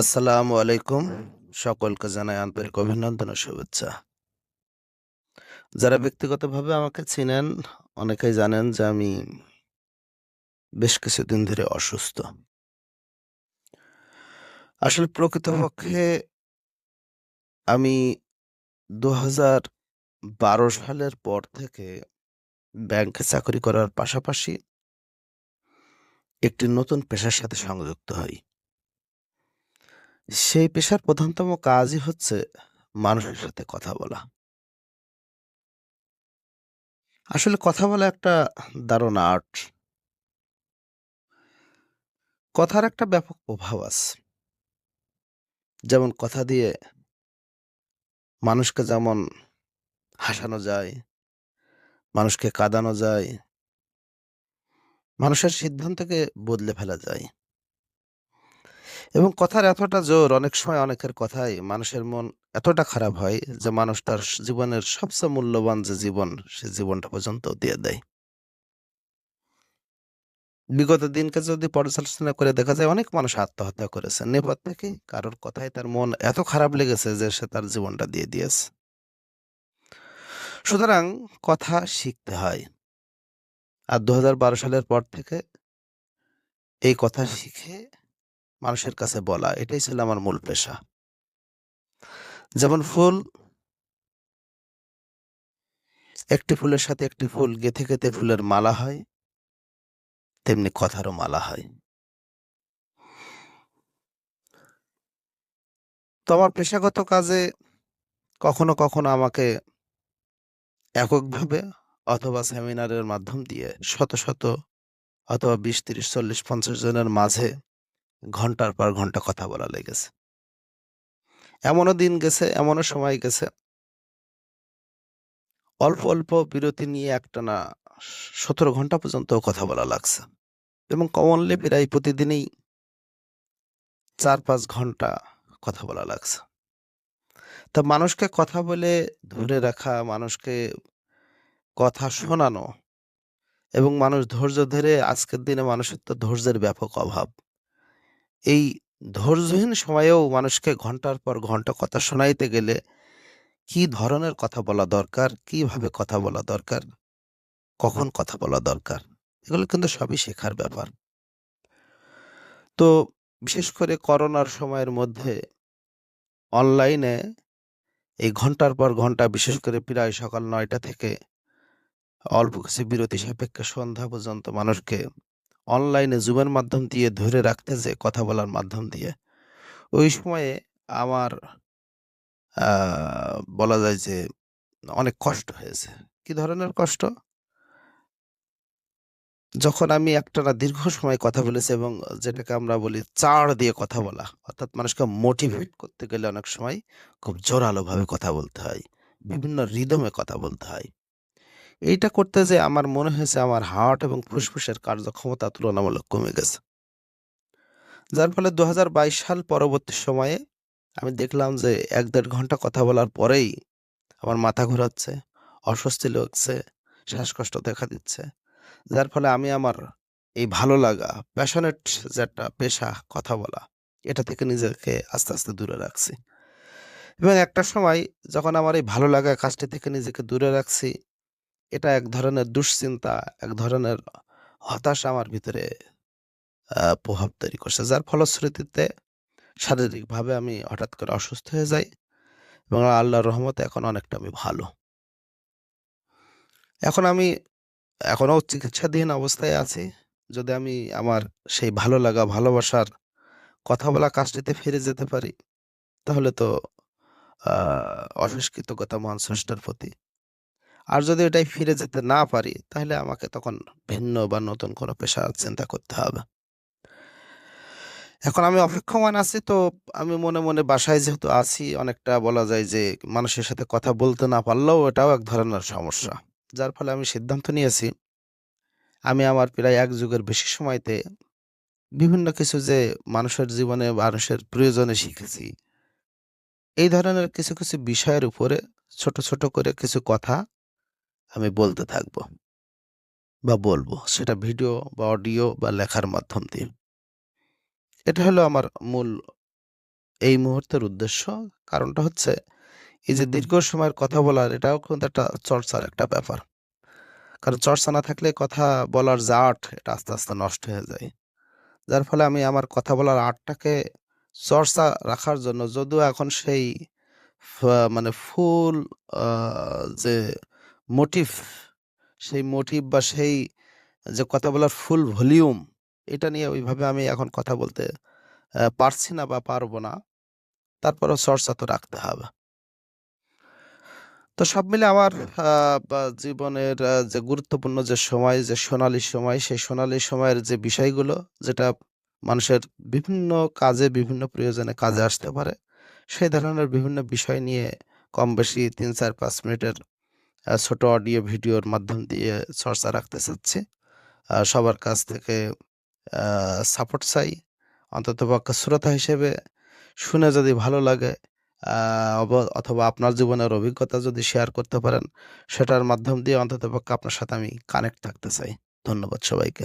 আসসালামু আলাইকুম। সকলকে জানাই আন্তরিক অভিনন্দন ও শুভেচ্ছা। যারা ব্যক্তিগতভাবে আমাকে চিনেন, অনেকেই জানেন যে আমি বেশ কিছুদিন ধরে অসুস্থ। আসলে প্রকৃতপক্ষে আমি দু বারো সালের পর থেকে ব্যাংকে চাকরি করার পাশাপাশি একটি নতুন পেশার সাথে সংযুক্ত হই। সেই পেশার প্রধানতম কাজই হচ্ছে মানুষের সাথে কথা বলা। আসলে কথা বলা একটা দারুণ আর্ট। কথার একটা ব্যাপক প্রভাব আছে। যেমন কথা দিয়ে মানুষকে যেমন হাসানো যায়, মানুষকে কাঁদানো যায়, মানুষের সিদ্ধান্তকে বদলে ফেলা যায়। এবং কথার এতটা জোর অনেক সময় অনেকের কথাই মানুষের মন এতটা খারাপ হয় যে মানুষ তার জীবনের সবচেয়ে মূল্যবান যে জীবন, সে জীবনটা পর্যন্ত দিয়ে দেয়। বিগত দিনকে যদি পর্যালোচনা করে দেখা যায় অনেক মানুষ আত্মহত্যা করেছে। নেপথ্য থেকে কারোর কথায় তার মন এত খারাপ লেগেছে যে সে তার জীবনটা দিয়ে দিয়েছে? সুতরাং কথা শিখতে হয়। আর দু হাজার বারো সালের পর থেকে এই কথা শিখে মানুষের কাছে বলা, এটাই ছিল আমার মূল পেশা। যেমন ফুল, একটি ফুলের সাথে একটি ফুল গেথে গেথে ফুলের মালা হয়, তেমনি কথারও মালা হয়। তো আমার পেশাগত কাজে কখনো কখনো আমাকে এককভাবে অথবা সেমিনারের মাধ্যম দিয়ে শত শত অথবা বিশ, তিরিশ, চল্লিশ, পঞ্চাশ জনের মাঝে ঘণ্টার পর ঘণ্টা কথা বলা লেগেছে। এমনও দিন গেছে, এমনও সময় গেছে। অল্প অল্প বিরতি নিয়ে একটা না সতেরো ঘণ্টা পর্যন্ত কথা বলা লাগছে এবং কমনলি প্রায় প্রতিদিনই চার পাঁচ ঘণ্টা কথা বলা লাগছে। তা মানুষকে কথা বলে ধরে রাখা, মানুষকে কথা শোনানো এবং মানুষ ধৈর্য ধরে আজকের দিনে মানুষের তো ধৈর্যের ব্যাপক অভাব। এই ধৈর্যহীন সময়েও মানুষকে ঘণ্টার পর ঘণ্টা কথা শোনাইতে গেলে কি ধরনের কথা বলা দরকার? কীভাবে কথা বলা দরকার? কখন কথা বলা দরকার? এগুলো কিন্তু সবই শেখার ব্যাপার। তো বিশেষ করে করোনার সময়ের মধ্যে অনলাইনে এই ঘণ্টার পর ঘণ্টা, বিশেষ করে প্রায় সকাল নয়টা থেকে অল্প কিছু বিরতি সাপেক্ষে সন্ধ্যা পর্যন্ত মানুষকে অনলাইনে জুমের মাধ্যম দিয়ে ধরে রাখতেছে কথা বলার মাধ্যম দিয়ে। ওই সময়ে আমার বলা যায় যে অনেক কষ্ট হয়েছে। কি ধরনের কষ্ট? যখন আমি একটানা দীর্ঘ সময় কথা বলেছি এবং যেটাকে আমরা বলি চাড় দিয়ে কথা বলা, অর্থাৎ মানুষকে মোটিভেট করতে গেলে অনেক সময় খুব জোরালো ভাবে কথা বলতে হয়, বিভিন্ন রিদমে কথা বলতে হয়। এইটা করতে যে আমার মনে হয়েছে আমার হার্ট এবং ফুসফুসের কার্যক্ষমতা তুলনামূলক কমে গেছে। যার ফলে দু হাজার বাইশ সাল পরবর্তী সময়ে আমি দেখলাম যে এক দেড় ঘণ্টা কথা বলার পরেই আমার মাথা ঘোরাচ্ছে, অস্বস্তি লাগছে, শ্বাসকষ্ট দেখা দিচ্ছে। যার ফলে আমি আমার এই ভালো লাগা প্যাশনেট যে একটা পেশা কথা বলা, এটা থেকে নিজেকে আস্তে আস্তে দূরে রাখছি। এবং একটা সময় যখন আমার এই ভালো লাগা কাজটি থেকে নিজেকে দূরে রাখছি এটা এক ধরনের দুশ্চিন্তা, এক ধরনের হতাশা আমার ভিতরে প্রভাব তৈরি করছে। যার ফলশ্রুতিতে শারীরিকভাবে আমি হঠাৎ করে অসুস্থ হয়ে যাই এবং আল্লাহর রহমতে এখন অনেকটা আমি ভালো। এখন আমি এখনও চিকিৎসাধীন অবস্থায় আছি। যদি আমি আমার সেই ভালো লাগা, ভালোবাসার কথা বলা কাজটিতে ফিরে যেতে পারি, তাহলে তো অশেষ কৃতজ্ঞতা মহান স্রষ্টার প্রতি আর যদি এটাই ফিরে যেতে না পারি, তাহলে আমাকে তখন ভিন্ন বা নতুন কোনো পেশা চিন্তা করতে হবে। এখন আমি অপেক্ষমান আছি, তো আমি মনে মনে বাসায় যেহেতু আছি, অনেকটা বলা যায় যে মানুষের সাথে কথা বলতে না পারলেও এটাও এক ধরনের সমস্যা। যার ফলে আমি সিদ্ধান্ত নিয়েছি, আমি আমার প্রায় এক যুগের বেশি সময়তে বিভিন্ন কিছু যে মানুষের জীবনে মানুষের প্রয়োজনে শিখেছি, এই ধরনের কিছু কিছু বিষয়ের উপরে ছোট ছোট করে কিছু কথা আমি বলতে থাকব বা বলব সেটা ভিডিও বা অডিও বা লেখার মাধ্যম দিয়ে এটা হলো আমার মূল এই মুহূর্তের উদ্দেশ্য। কারণটা হচ্ছে এই যে দীর্ঘ সময়ের কথা বলার এটাও কিন্তু একটা চর্চার একটা ব্যাপার। কারণ চর্চা না থাকলে কথা বলার যে আর্ট এটা আস্তে, আস্তে নষ্ট হয়ে যায়। যার ফলে আমি আমার কথা বলার আর্টটাকে চর্চা রাখার জন্য যদিও এখন সেই মানে ফুল যে মোটিভ সেই মোটিভ বা সেই যে কথা বলার ফুল ভলিউম এটা নিয়ে ওইভাবে আমি এখন কথা বলতে পারছি না বা পারব না। তারপরেও চর্চা তো রাখতে হবে। তো সব মিলে আমার জীবনের যে গুরুত্বপূর্ণ যে সময়, যে সোনালী সময়, সেই সোনালী সময়ের যে বিষয়গুলো যেটা মানুষের বিভিন্ন কাজে, বিভিন্ন প্রয়োজনে কাজে আসতে পারে, সেই ধরনের বিভিন্ন বিষয় নিয়ে কম বেশি তিন চার পাঁচ মিনিটের ছোট অডিও ভিডিওর মাধ্যম দিয়ে চর্চা রাখতে চাচ্ছি। সবার কাছ থেকে সাপোর্ট চাই। অন্ততপক্ষে শ্রোতা হিসেবে শুনে যদি ভালো লাগে অথবা আপনার জীবনের অভিজ্ঞতা যদি শেয়ার করতে পারেন, সেটার মাধ্যম দিয়ে অন্ততপক্ষে আপনার সাথে আমি কানেক্ট থাকতে চাই। ধন্যবাদ সবাইকে।